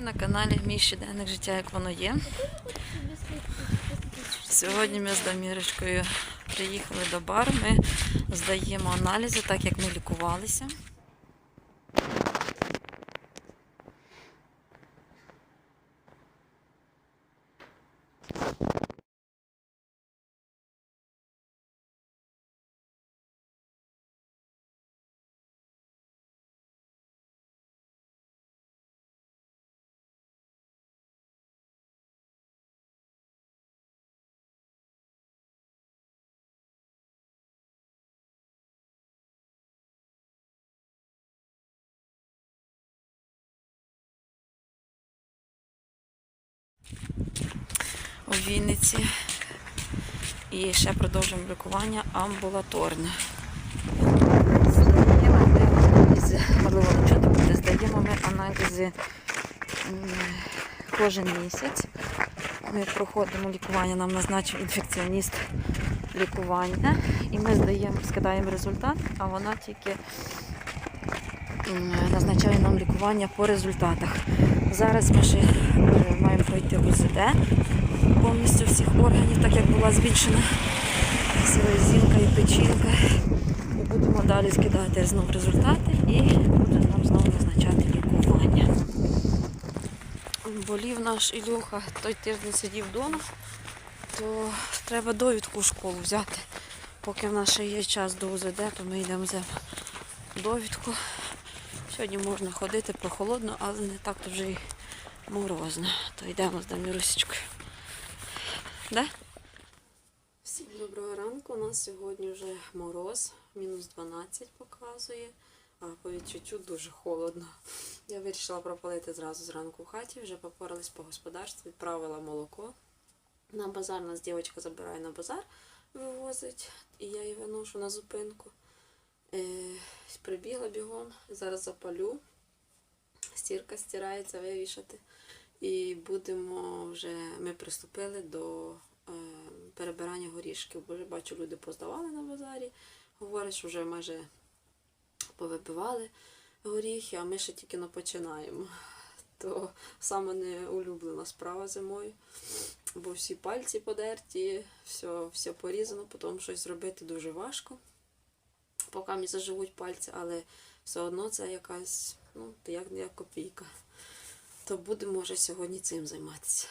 На каналі Мій щоденник життя, як воно є. Сьогодні ми з Дамірочкою приїхали до бар, Ми здаємо аналізи, так як ми лікувалися. У Вінниці. І ще продовжуємо лікування амбулаторне. Здаємо ми аналізи, кожен місяць. Ми проходимо лікування, нам назначив інфекціоніст лікування. І ми здаємо, скидаємо результат, а вона тільки назначає нам лікування по результатах. Зараз ми ще е, маємо пройти УЗД повністю всіх органів, так як була збільшена селезінка і печінка. І будемо далі скидати знову результати і буде нам знову назначати лікування. Болів наш Ілюха, той тиждень сидів вдома, то треба довідку в школу взяти. Поки в нас ще є час до УЗД, то ми йдемо взяти довідку. Сьогодні можна ходити прохолодно, але не так то вже й морозно. То йдемо з Дамірусечкою. Да? Всім доброго ранку. У нас сьогодні вже мороз, мінус 12 показує, а по відчуттю дуже холодно. Я вирішила пропалити зразу зранку в хаті, вже попорались по господарству, відправила молоко. На базар нас дівчинка забирає на базар, вивозить, і я її виношу на зупинку. Е, прибігла бігом, зараз запалю. Стірка стирається, вивішати. І будемо вже, ми приступили до е, перебирання горішків. Бо вже бачу, люди поздавали на базарі. Говорять, що вже майже повибивали горіхи, а ми ще тільки починаємо. То саме неулюблена справа зимою. Бо всі пальці подерті, все, все порізано, потім щось зробити дуже важко. Поки мені заживуть пальці, але все одно це якась, ну, як, як копійка. То будемо вже сьогодні цим займатися.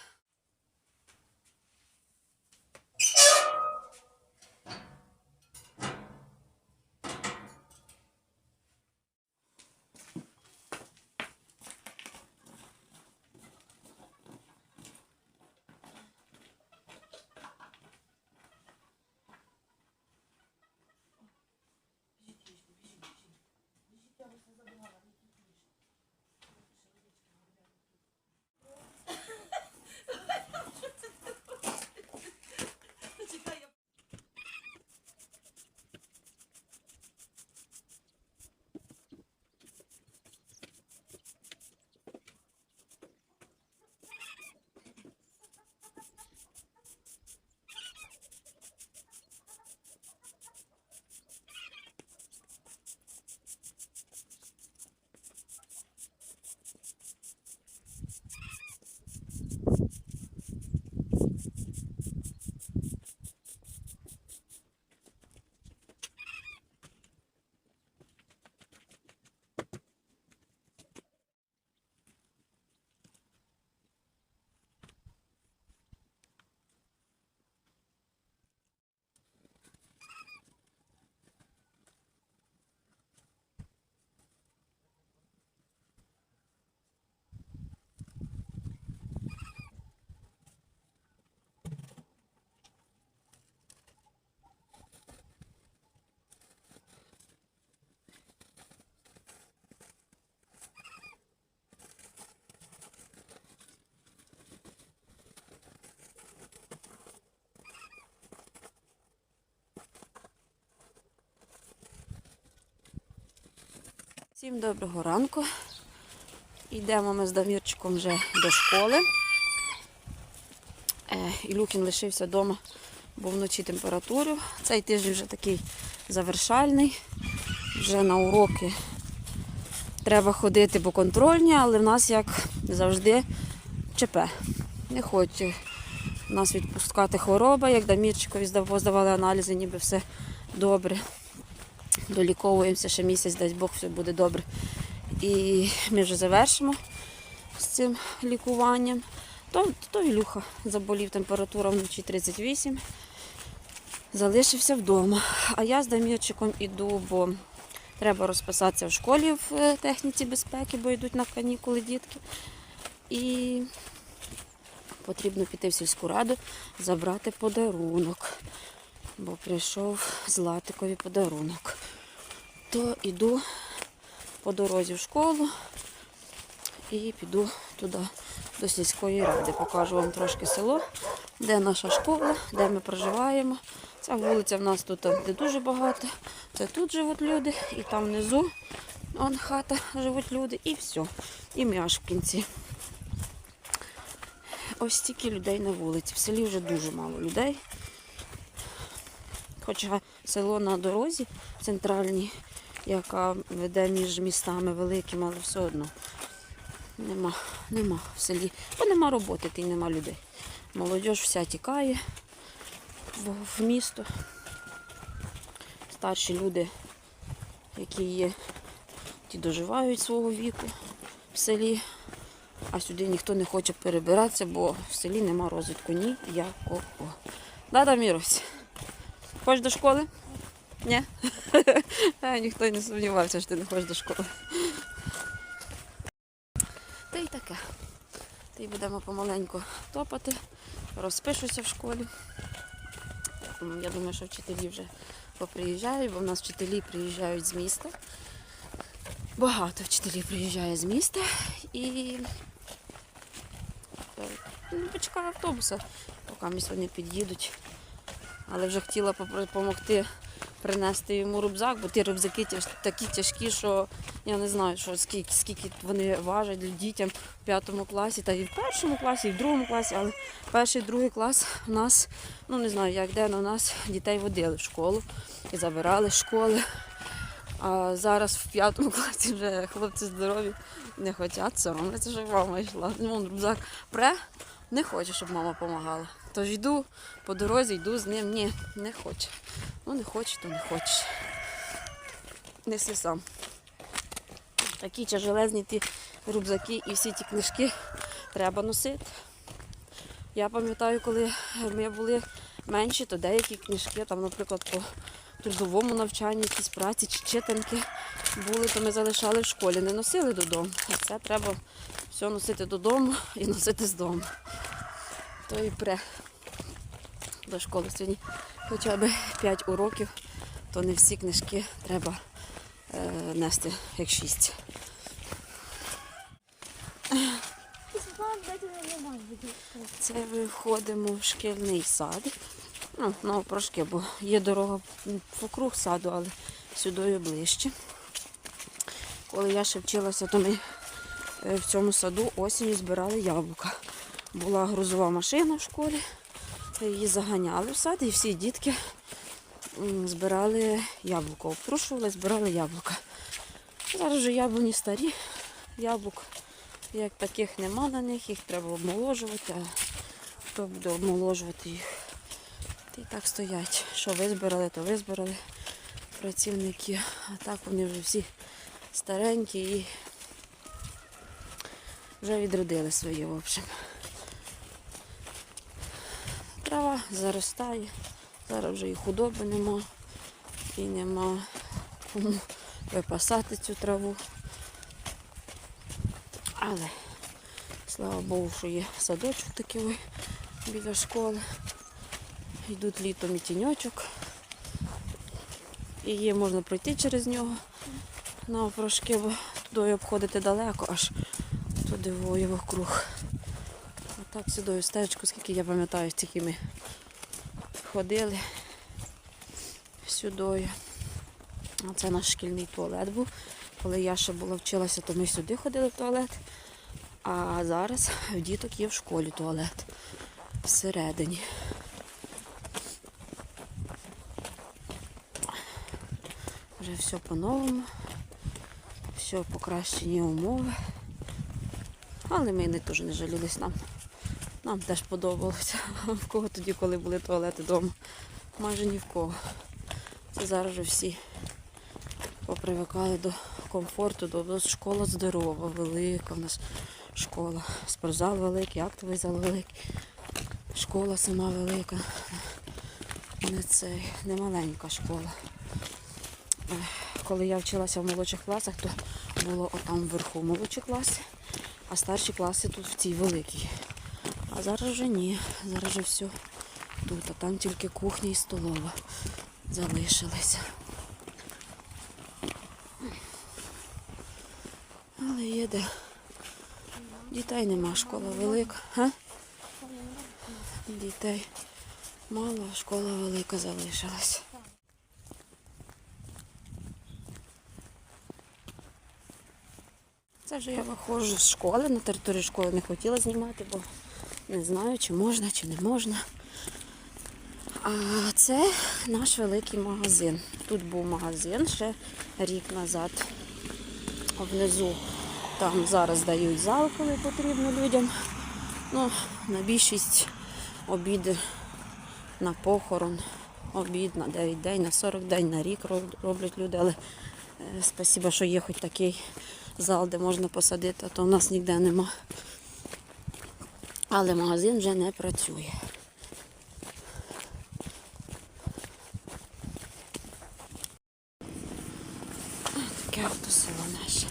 Всім доброго ранку. Йдемо ми з Дамірчиком вже до школи. Е, Ілюхін лишився вдома, бо вночі температуру. Цей тиждень вже такий завершальний. Вже на уроки треба ходити, бо контрольні, але в нас як завжди ЧП. Не хоче нас відпускати хвороба, як Дамірчикові здав- здавали аналізи, ніби все добре. Доліковуємося ще місяць, дасть Бог, все буде добре. І ми вже завершимо з цим лікуванням. То, то Ілюха заболів температура вночі 38, залишився вдома. А я з Дамірчиком іду, бо треба розписатися в школі в е, техніці безпеки, бо йдуть на канікули дітки. І потрібно піти в сільську раду, забрати подарунок. Бо прийшов Златикові подарунок. То йду по дорозі в школу і піду туди до сільської ради. Покажу вам трошки село, де наша школа, де ми проживаємо. Ця вулиця в нас тут де дуже багато. Це тут живуть люди, і там внизу он хата живуть люди, і все. І м'яш в кінці. Ось стільки людей на вулиці. В селі вже дуже мало людей. Хоча село на дорозі центральній, яка веде між містами великими, але все одно нема, нема в селі. Бо нема роботи, й нема людей. Молодь вся тікає в місто. Старші люди, які є, ті доживають свого віку в селі, а сюди ніхто не хоче перебиратися, бо в селі нема розвитку ніякого. Да, Даміровсь? Хочеш до школи? Ні? Е, Ніхто не сумнівався, що ти не хочеш до школи. Та й таке. Та й будемо помаленьку топати, розпишуся в школі. Я думаю, що вчителі вже поприїжджають, бо в нас вчителі приїжджають з міста. Багато вчителів приїжджає з міста і е, ну, почекаю автобуса, поки місь вони під'їдуть. Але вже хотіла допомогти принести йому рюкзак, бо ті рюкзаки такі тяжкі, що я не знаю, що скільки, скільки вони важать дітям в п'ятому класі, та і в першому класі, і в другому класі, але перший, другий клас у нас, ну не знаю, як де, але у нас дітей водили в школу і забирали з школи. А зараз в п'ятому класі вже хлопці здорові не хочуть, соромляться, щоб мама йшла. Ну, рюкзак пре, не хоче, щоб мама допомагала. Тож йду по дорозі, йду з ним. Ні, не хоче. Ну не хоче, то не хочеш. Неси сам. Такі тяжелезні ті рюкзаки і всі ті книжки треба носити. Я пам'ятаю, коли ми були менші, то деякі книжки, там, наприклад, по трудовому навчанні, якісь праці чи читанки були, то ми залишали в школі, не носили додому. А це треба все носити додому і носити з дому. То і пре до школи сьогодні хоча б 5 уроків, то не всі книжки треба е, нести як 6. Це виходимо в шкільний сад. Ну, ну трошки, бо є дорога покруг саду, але сюди ближче. Коли я ще вчилася, то ми е, в цьому саду осінню збирали яблука. Була грузова машина в школі, її заганяли в сад, і всі дітки збирали яблуко, опрушували, збирали яблука. Зараз вже яблуні старі, яблук як таких нема на них, їх треба обмоложувати, а хто буде обмоложувати їх? Й так стоять. Що визбирали, то визбирали працівники. А так вони вже всі старенькі і вже відродили своє, в общем. Трава заростає, зараз вже і худоби нема, і нема кому випасати цю траву. Але слава Богу, що є садочок такий біля школи. Йдуть літом і тіньочок. І є, можна пройти через нього на опрошки, бо туди обходити далеко, аж туди воє вокруг. Отак сюди стежку, скільки я пам'ятаю, стільки ми ходили сюди. Оце наш шкільний туалет був. Коли я ще була вчилася, то ми сюди ходили в туалет. А зараз в діток є в школі туалет всередині. Вже все по-новому, все покращені умови. Але ми не теж не жалілись нам. Нам теж подобалося. В кого тоді, коли були туалети вдома? Майже ні в кого. Це зараз вже всі попривикали до комфорту, до школа здорова, велика в нас школа. Спортзал великий, актовий зал великий. Школа сама велика. Не цей, не маленька школа. Коли я вчилася в молодших класах, то було отам вверху молодші класи, а старші класи тут в цій великій. А зараз вже ні. Зараз вже все тут, а там тільки кухня і столова залишилися. Але є де. Дітей нема, школа велика. Га? Дітей мало, а школа велика залишилась. Вже я виходжу з школи. На території школи не хотіла знімати, бо не знаю, чи можна, чи не можна. А це наш великий магазин. Тут був магазин ще рік назад. Внизу там зараз дають зал, коли потрібно людям. Ну, на більшість обіди на похорон, обід на 9 день, на 40 день, на рік роблять люди. Але е, спасіба, що є хоч такий зал, де можна посадити, а то в нас ніде нема. Але магазин вже не працює. Таке ото село наше.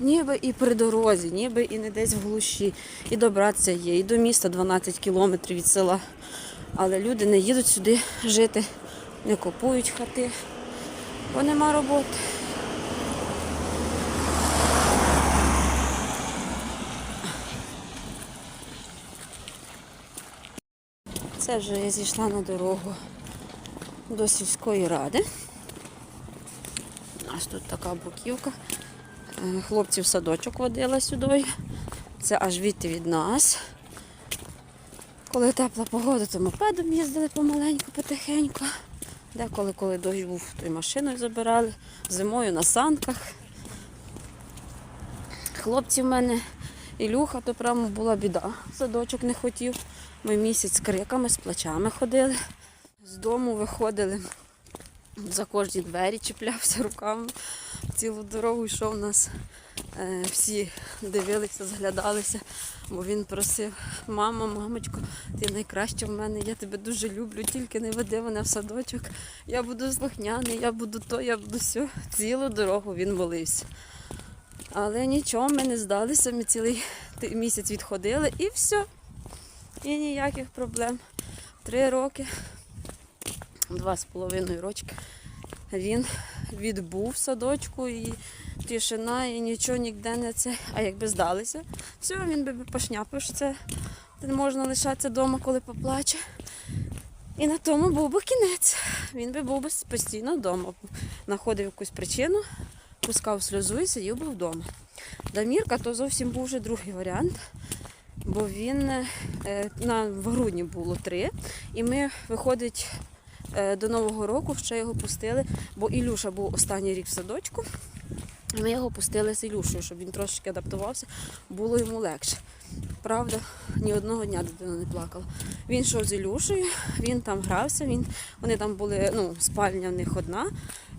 Ніби і при дорозі, ніби і не десь в глуші. І добратися є, і до міста 12 кілометрів від села. Але люди не їдуть сюди жити, не купують хати, бо нема роботи. Це вже я зійшла на дорогу до сільської ради. У нас тут така буківка. Е, Хлопці в садочок водила сюди. Це аж відти від нас. Коли тепла погода, то мопедом їздили помаленьку, потихеньку. Деколи, коли дощ був, то й машиною забирали. Зимою на санках. Хлопці в мене Ілюха, то прямо була біда. Садочок не хотів. Ми місяць з криками, з плачами ходили. З дому виходили, за кожні двері чіплявся руками. Цілу дорогу йшов нас. Е, всі дивилися, зглядалися, бо він просив, мама, мамочко, ти найкраща в мене, я тебе дуже люблю, тільки не веди мене в садочок. Я буду слухняний, я буду то, я буду сьо. Цілу дорогу він молився. Але нічого, ми не здалися, ми цілий місяць відходили і все. І ніяких проблем. Три роки, два з половиною рочки. Він відбув садочку і тишина, і нічого ніде не це. А якби здалися, все, він би пошняпив, що це не можна лишатися вдома, коли поплаче. І на тому був би кінець. Він би був би постійно вдома. Знаходив якусь причину, пускав сльозу і сидів би вдома. Дамірка то зовсім був вже другий варіант. Бо він е, на в грудні було три, і ми виходить е, до Нового року ще його пустили, бо Ілюша був останній рік в садочку. Ми його пустили з Ілюшею, щоб він трошки адаптувався, було йому легше. Правда, ні одного дня дитина не плакала. Він йшов з Ілюшею, він там грався, він, вони там були, ну, спальня в них одна.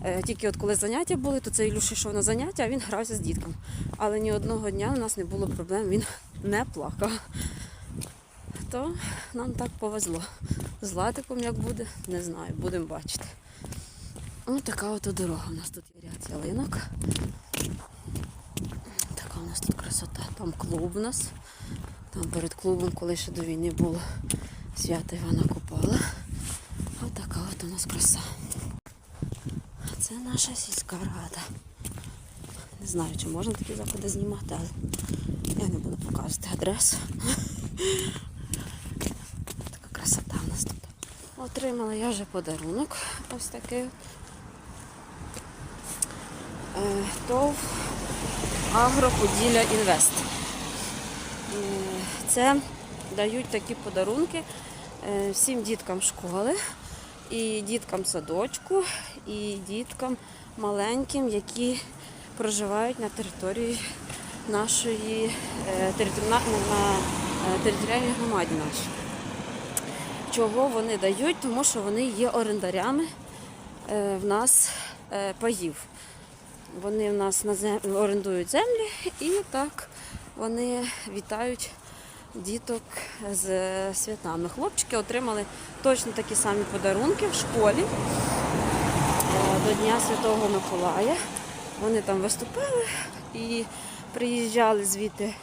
Е, тільки от коли заняття були, то це Ілюша йшов на заняття, а він грався з дітками. Але ні одного дня у нас не було проблем, він не плакав. То нам так повезло. З Латиком як буде, не знаю, будемо бачити. Ось така от дорога. У нас тут є ряд ялинок. Така у нас тут красота. Там клуб у нас. Там перед клубом, коли ще до війни було свято Івана Купала. Ось така от у нас краса. А це наша сільська рада. Не знаю, чи можна такі заходи знімати, але показувати адресу. Така красота у нас тут. Отримала я вже подарунок. Ось такий. Е, ТОВ Агроподілля Інвест. Е, Це дають такі подарунки е, всім діткам школи, і діткам садочку, і діткам маленьким, які проживають на території нашої е, на, е, територіальній громаді нашій. Чого вони дають? Тому що вони є орендарями е, в нас паїв. Вони в нас на зем... орендують землі і так вони вітають діток з святами. Хлопчики отримали точно такі самі подарунки в школі до Дня Святого Миколая. Вони там виступали і приїжджали звідти.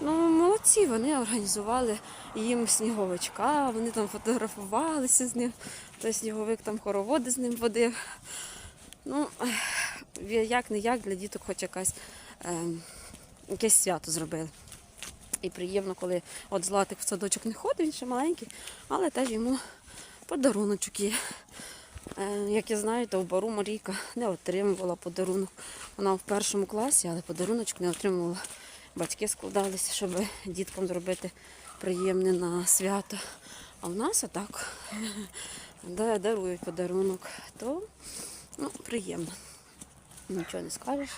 Ну, молодці, вони організували їм сніговичка, вони там фотографувалися з ним. Той сніговик там хороводи з ним водив. Ну, як не як для діток хоч якась, е, якесь свято зробили. І приємно, коли от Златик в садочок не ходить, він ще маленький, але теж йому подаруночок є. Е, Як я знаю, то в бару Марійка не отримувала подарунок. Вона в першому класі, але подаруночок не отримувала. Батьки складалися, щоб діткам зробити приємне на свято. А в нас отак дарують подарунок, то ну, приємно. Нічого не скажеш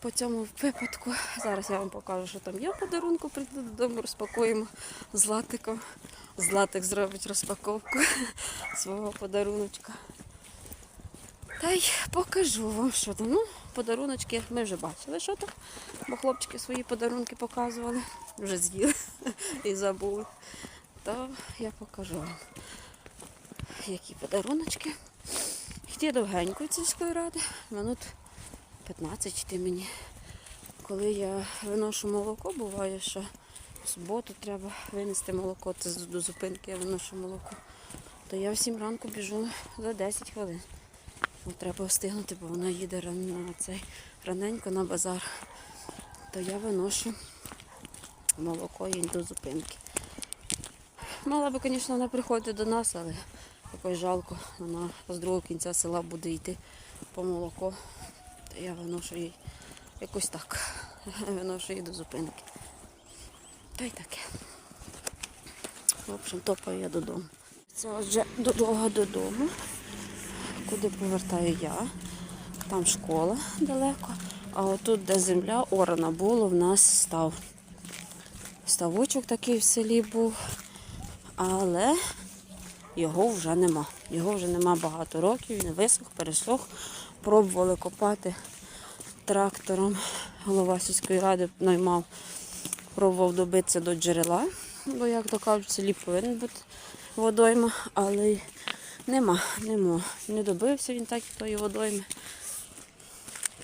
по цьому випадку. Зараз я вам покажу, що там є в подарунку. Прийду додому, розпакуємо златиком. Златик зробить розпаковку свого подаруночка. Та й покажу вам, що там. Ну, подаруночки ми вже бачили, що там. Бо хлопчики свої подарунки показували, вже з'їли і забули. То я покажу вам, які подаруночки. Йти довгенько від сільської ради, минут 15 йти мені. Коли я виношу молоко, буває, що в суботу треба винести молоко, це до зупинки я виношу молоко. То я в 7 ранку біжу за 10 хвилин. Бо треба встигнути, бо вона їде рано цей раненько на базар. То я виношу молоко їй до зупинки. Мала би, звісно, вона приходити до нас, але якось жалко. Вона з другого кінця села буде йти по молоко. То я виношу їй якось так. Виношу її до зупинки. Та й таке. В общем, топаю я додому. Це вже дорога додому, куди повертаю я. Там школа далеко. А отут, де земля орана було, в нас став. Ставочок такий в селі був, але його вже нема. Його вже нема багато років, він висох, пересох. Пробували копати трактором. Голова сільської ради наймав, пробував добитися до джерела, бо, як то кажуть, селі повинен бути водойма, але нема, нема. Не добився він так і тої водойми.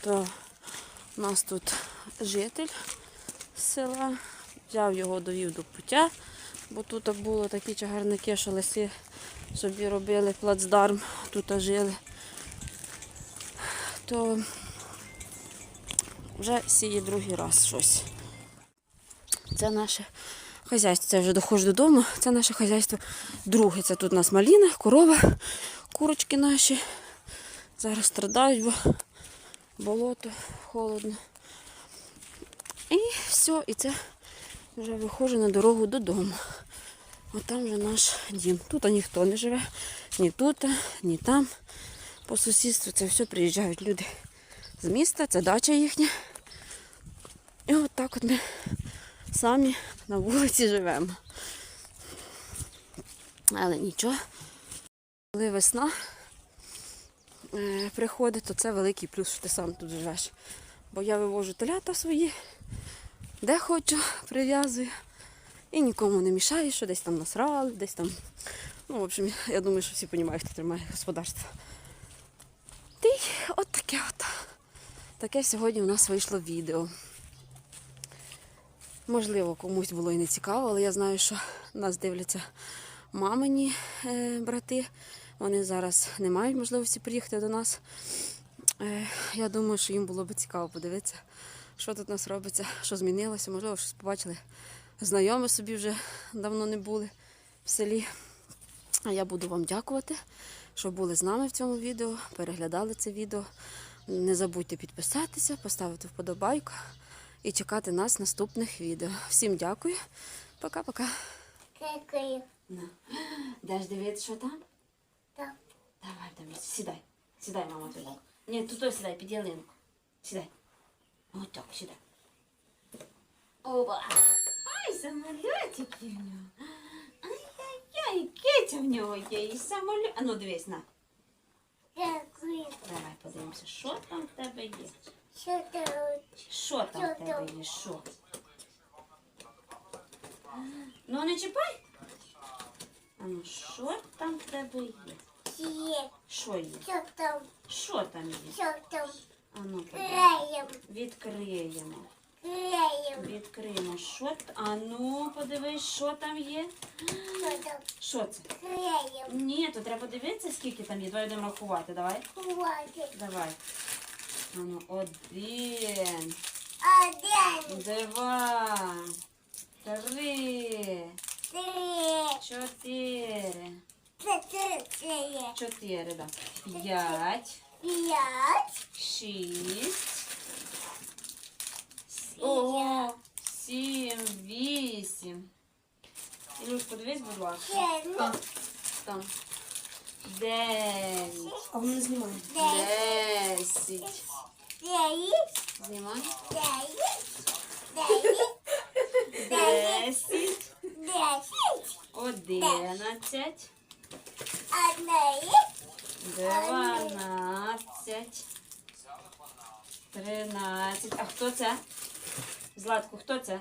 То у нас тут житель села, взяв його, довів до пуття, бо тут було такі чагарники, що лиси собі робили плацдарм, тут жили. То вже сіє другий раз щось. Це наше хазяйство. Це вже доходжу додому. Це наше хазяйство друге. Це тут у нас маліна, корова, курочки наші. Зараз страдають, бо болото, холодно. І все, і це вже виходжу на дорогу додому. От там вже наш дім. Тут ніхто не живе, ні тут, ні там. По сусідству це все приїжджають люди з міста, це дача їхня. І от от ми самі на вулиці живемо. Але нічого. Коли весна е, приходить, то це великий плюс, що ти сам тут живеш. Бо я вивожу телята свої, де хочу, прив'язую. І нікому не мішаю, що десь там насрали, десь там. Ну, в общем, я думаю, що всі розуміють, хто тримає господарство. Ти от таке от. Таке сьогодні у нас вийшло відео. Можливо, комусь було і не цікаво, але я знаю, що нас дивляться мамині е, брати. Вони зараз не мають можливості приїхати до нас. Е, я думаю, що їм було б цікаво подивитися, що тут у нас робиться, що змінилося. Можливо, щось побачили. Знайомі собі вже давно не були в селі. А я буду вам дякувати, що були з нами в цьому відео, переглядали це відео. Не забудьте підписатися, поставити вподобайку і чекати нас наступних відео. Всім дякую. Пока-пока. Дякую. Даш дивитися, що там? Так. Давай, дивись, сідай. Сідай, мама, туди. Ні, тут сідай, під ялинку. Сідай. Отак, сідай. Оба. Ай, самолітики в нього. Ай-яй-яй, киця в нього є і самоліт. А ну дивись, на. Дякую. Давай подивимося, що там в тебе є. Що ти Що там в тебе є? Що? Ну не чіпай. А ну що там в тебе є? є? Що є? Що там? Що там є? Що там? А ну. Краєм. Відкриємо. Краєм. Відкриємо. Що т- А ну подивись, що там є. Що там? Що це? Краєм. Ні, то треба дивитися, скільки там є. Давай будемо рахувати. Давай. Хватить. Давай. А ну, один, Один, два, три, три, чотири. чотири, Чотири, да. П'ять, п'ять, шість. Ого, сім, вісім. Ілюш, подивись, будь ласка. сім, Там. Дев'ять. А воно не знімає. Десять. Дев'ять, Знімай. дев'ять, дев'ять, Десять. десять, Одинадцять. одне, Дванадцять. Тринадцять. А хто це? Златку, хто це?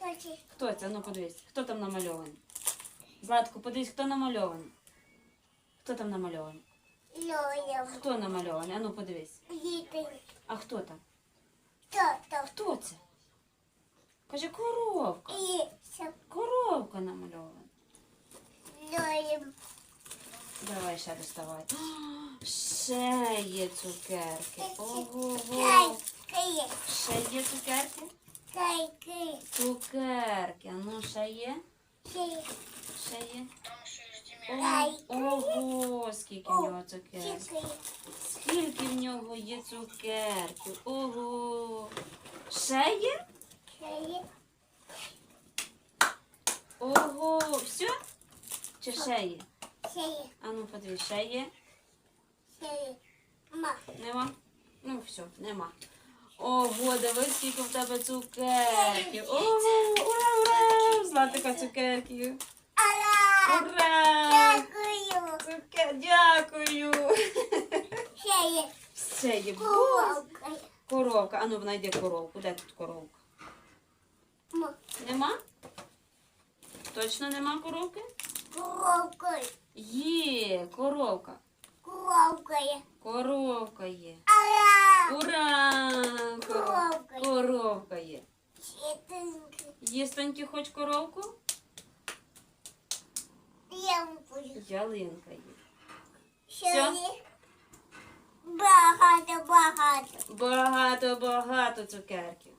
точі, Хто це? Ну подивись. Хто там намальований? Златку, подивись, хто намальований? Хто там намальований? лоєм, Хто намальований? А ну подивись. А хто там? Хто це? Каже, коровка. і Коровка намальована. Давай ще доставай. Ще є цукерки. Ого. Ще є цукерки? Цукерки. А ну ще є? кай, Ще є? Ого, скільки в нього цукерок. кай, Скільки в нього є цукерків. Ого. Ще є? кай, Ого. Все? Чи ще є? кай, А ну подивись, ще є? кай, ма, Нема? Ну все, нема. Ого, дивись, скільки в тебе цукерків. Ого, ура, ура! Златика цукерків. Ура! дякую, Цукер, дякую. кай, Все є. кулавка, Коровка. Ану, знайди коровку. Де тут коровка? ма, Нема? Точно нема коровки? кулавка, Є, коровка. кулавка, Коровка є. ала, Ура! Коровка. Коровка є. щитинки, Єстоньки хоч коровку? Ямпуль, Ялинка є. Багато, багато. Багато-багато цукерків.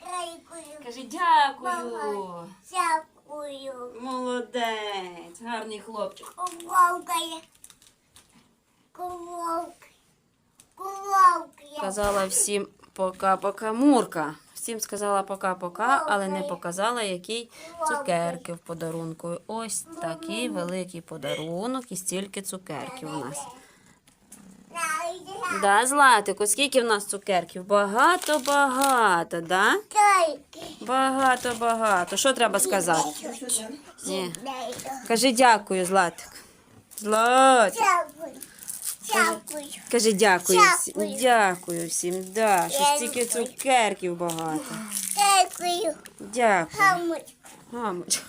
Дякую. Кажи дякую. Багато. Дякую. Молодець, гарний хлопчик. Кулавкає. Кулавка. Кулавкає. Казала всім пока-пока Мурка. Всім сказала пока-пока, але не показала, який цукерки в подарунку. Ось такий великий подарунок і стільки цукерків у нас. Да, Златику, скільки в нас цукерків? Багато-багато, да? Багато-багато. Що треба сказати? Ні. Кажи дякую, Златик. Златик. Дякую. Дякую. Кажи дякую всім. Дякую. Дякую всім. Да, що стільки цукерків багато. Дякую. Дякую. Хамуть. Мамочка.